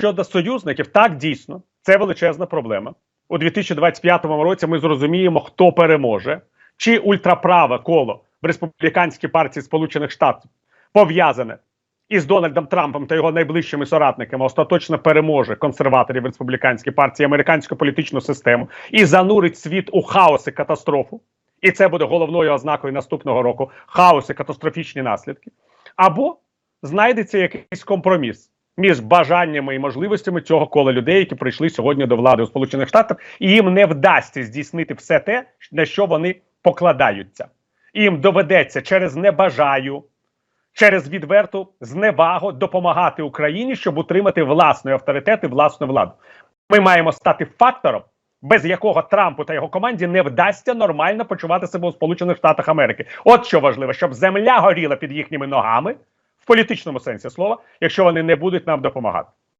щодо союзників, так дійсно це величезна проблема. У 2025 році ми зрозуміємо, хто переможе, чи ультраправе коло в республіканській партії Сполучених Штатів пов'язане із Дональдом Трампом та його найближчими соратниками остаточно переможе консерваторів в республіканській партії американську політичну систему і занурить світ у хаос і катастрофу. І це буде головною ознакою наступного року хаос і катастрофічні наслідки. Або знайдеться якийсь компроміс між бажаннями і можливостями цього кола людей, які прийшли сьогодні до влади у Сполучених Штатах, і їм не вдасться здійснити все те, на що вони покладаються. Їм доведеться через небажаю, через відверту зневагу допомагати Україні, щоб утримати власний авторитет і власну владу. Ми маємо стати фактором, без якого Трампу та його команді не вдасться нормально почувати себе у Сполучених Штатах Америки. От що важливо, щоб земля горіла під їхніми ногами політичному сенсі слова, якщо вони не будуть нам допомагати.